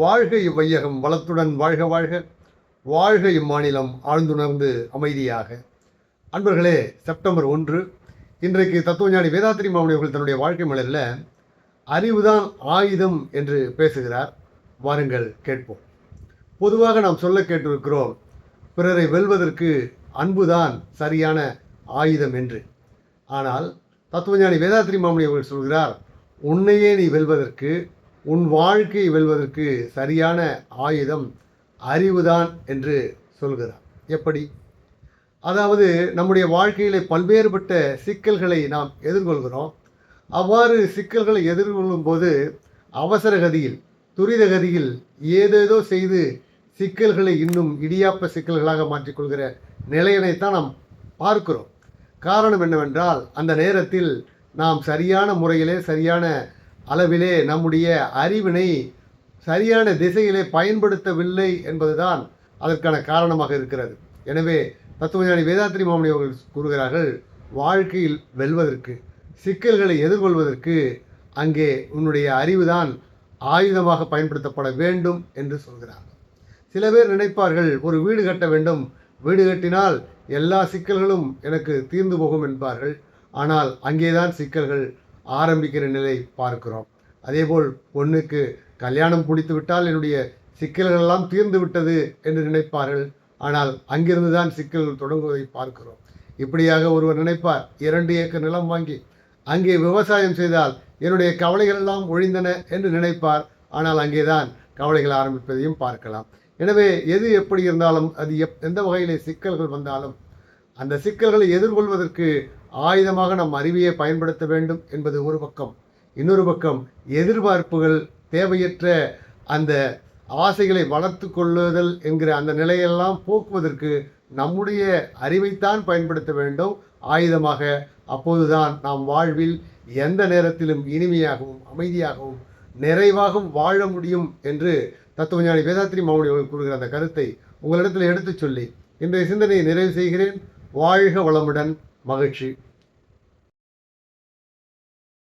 வாழ்க இவ்வையகம் வளத்துடன் வாழ்க வாழ்க. வாழ்க இம்மாநிலம் ஆழ்ந்துணர்ந்து அமைதியாக. அன்பர்களே செப்டம்பர் ஒன்று. இன்றைக்கு தத்துவஞானி வேதாத்திரி மாமணி அவர்கள் தன்னுடைய வாழ்க்கை மலரில் அறிவுதான் ஆயுதம் என்று பேசுகிறார். வாருங்கள் கேட்போம். பொதுவாக நாம் சொல்ல கேட்டிருக்கிறோம் பிறரை வெல்வதற்கு அன்புதான் சரியான ஆயுதம் என்று. ஆனால் தத்துவஞானி வேதாத்திரி மாமணி அவர்கள் சொல்கிறார் உன்னையே நீ வெல்வதற்கு உன் வாழ்க்கை வெல்வதற்கு சரியான ஆயுதம் அறிவுதான் என்று சொல்கிறார். எப்படி? அதாவது நம்முடைய வாழ்க்கையில் பல்வேறுபட்ட சிக்கல்களை நாம் எதிர்கொள்கிறோம். அவ்வாறு சிக்கல்களை எதிர்கொள்ளும் போது அவசர கதியில் துரித கதியில் ஏதேதோ செய்து சிக்கல்களை இன்னும் இடியாப்ப சிக்கல்களாக மாற்றிக்கொள்கிற நிலையினைத்தான் நாம் பார்க்கிறோம். காரணம் என்னவென்றால் அந்த நேரத்தில் நாம் சரியான முறையிலே சரியான அளவிலே நம்முடைய அறிவினை சரியான திசையிலே பயன்படுத்தவில்லை என்பதுதான் அதற்கான காரணமாக இருக்கிறது. எனவே தத்துவஞானி வேதாத்திரி மாமணி அவர்கள் கூறுகிறார்கள் வாழ்க்கையில் வெல்வதற்கு சிக்கல்களை எதிர்கொள்வதற்கு அங்கே உன்னுடைய அறிவுதான் ஆயுதமாக பயன்படுத்தப்பட வேண்டும் என்று சொல்கிறார். சில பேர் நினைப்பார்கள் ஒரு வீடு கட்ட வேண்டும். வீடு கட்டினால் எல்லா சிக்கல்களும் எனக்கு தீர்ந்து போகும் என்பார்கள். ஆனால் அங்கேதான் சிக்கல்கள் ஆரம்பிக்கிற நிலை பார்க்கிறோம். அதேபோல் பொண்ணுக்கு கல்யாணம் பிடித்து விட்டால் என்னுடைய சிக்கல்கள் எல்லாம் தீர்ந்து விட்டது என்று நினைப்பார்கள். ஆனால் அங்கிருந்து தான் சிக்கல்கள் தொடங்குவதை பார்க்கிறோம். இப்படியாக ஒருவர் நினைப்பார் இரண்டு ஏக்கர் நிலம் வாங்கி அங்கே விவசாயம் செய்தால் என்னுடைய கவலைகள் எல்லாம் ஒழிந்தன என்று நினைப்பார். ஆனால் அங்கேதான் கவலைகள் ஆரம்பிப்பதையும் பார்க்கலாம். எனவே எது எப்படி இருந்தாலும் அது எப் எந்த வகையிலே சிக்கல்கள் வந்தாலும் அந்த சிக்கல்களை எதிர்கொள்வதற்கு ஆயுதமாக நம் அறிவியை பயன்படுத்த வேண்டும் என்பது ஒரு பக்கம். இன்னொரு பக்கம் எதிர்பார்ப்புகள் தேவையற்ற அந்த ஆசைகளை வளர்த்து கொள்ளுதல் என்கிற அந்த நிலையெல்லாம் போக்குவதற்கு நம்முடைய அறிவைத்தான் பயன்படுத்த வேண்டும். ஆயுதமாக அப்போதுதான் நாம் வாழ்வில் எந்த நேரத்திலும் இனிமையாகவும் அமைதியாகவும் நிறைவாகவும் வாழ முடியும் என்று தத்துவஞானி வேதாத்திரி மாமுடி அவர்கள் கூறுகிற அந்த கருத்தை உங்களிடத்தில் எடுத்துச் சொல்லி இன்றைய சிந்தனையை நிறைவு செய்கிறேன். வாழ்க வளமுடன். மகிழ்ச்சி.